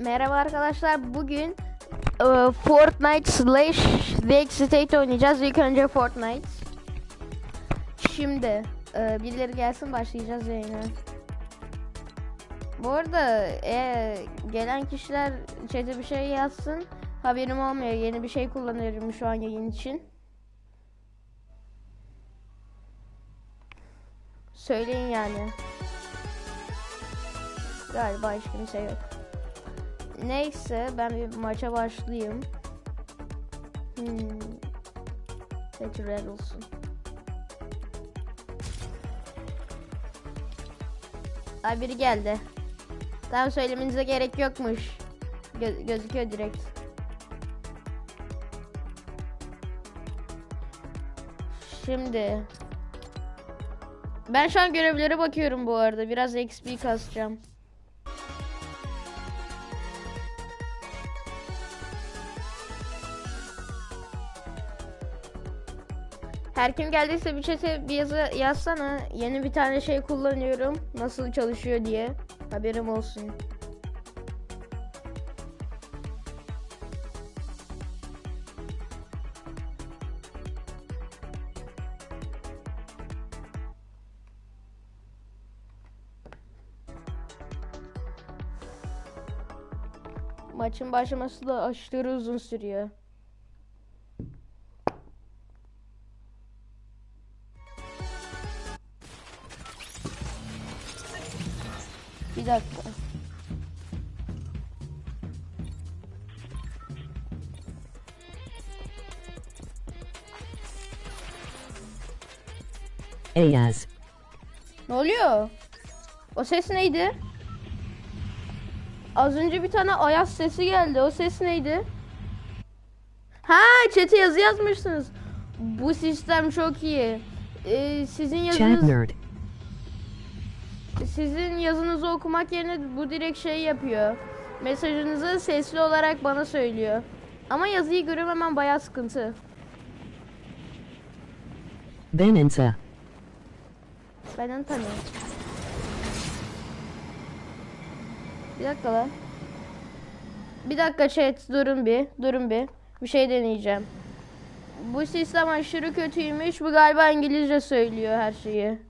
Merhaba arkadaşlar. Bugün e, Fortnite slash Wake State oynayacağız. İlk önce Fortnite. Şimdi e, birileri gelsin başlayacağız yayına. Bu arada e, gelen kişiler chat'e bir şey yazsın. Haberim olmuyor. Yeni bir şey kullanıyorum şu an yayın için. Söyleyin yani. Galiba hiç kimse yok. Neyse ben bir maça başlayayım. Hmm. Peki red olsun. Ay biri geldi. Tamam söylemenize gerek yokmuş. Gö- gözüküyor direkt. Şimdi ben şu an görevlere bakıyorum bu arada. Biraz XP kasacağım. Her kim geldiyse bir chat'e bir yazı yazsana. Yeni bir tane şey kullanıyorum. Nasıl çalışıyor diye. Haberim olsun. Maçın başlaması da aşırı uzun sürüyor. Bir dakika. Ayaz. Ne oluyor? O ses neydi? Az önce bir tane ayaz sesi geldi. O ses neydi? Ha, chat'e yazı yazmışsınız. Bu sistem çok iyi. Ee, sizin Chat yazınız nerd. Sizin yazınızı okumak yerine bu direkt şey yapıyor. Mesajınızı sesli olarak bana söylüyor. Ama yazıyı görememem bayağı sıkıntı. Ben Ensa. Benden tanıyorum. Bir dakika lan. Bir dakika chat durun bir. Durun bir. Bir şey deneyeceğim. Bu sistem aşırı kötüymüş. Bu galiba İngilizce söylüyor her şeyi.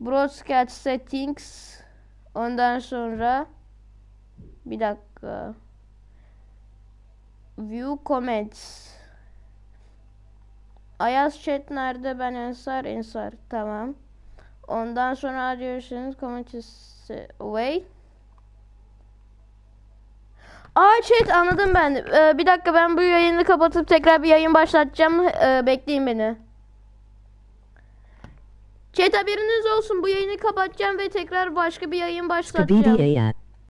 Broadcast settings. Ondan sonra bir dakika. View comments. Ayaz chat nerede? Ben Ensar. Ensar. Tamam. Ondan sonra arıyorsunuz commentisi away. Aa chat anladım ben. Ee, bir dakika ben bu yayını kapatıp tekrar bir yayın başlatacağım. Ee, bekleyin beni. Chat haberiniz olsun. Bu yayını kapatacağım ve tekrar başka bir yayın başlatacağım.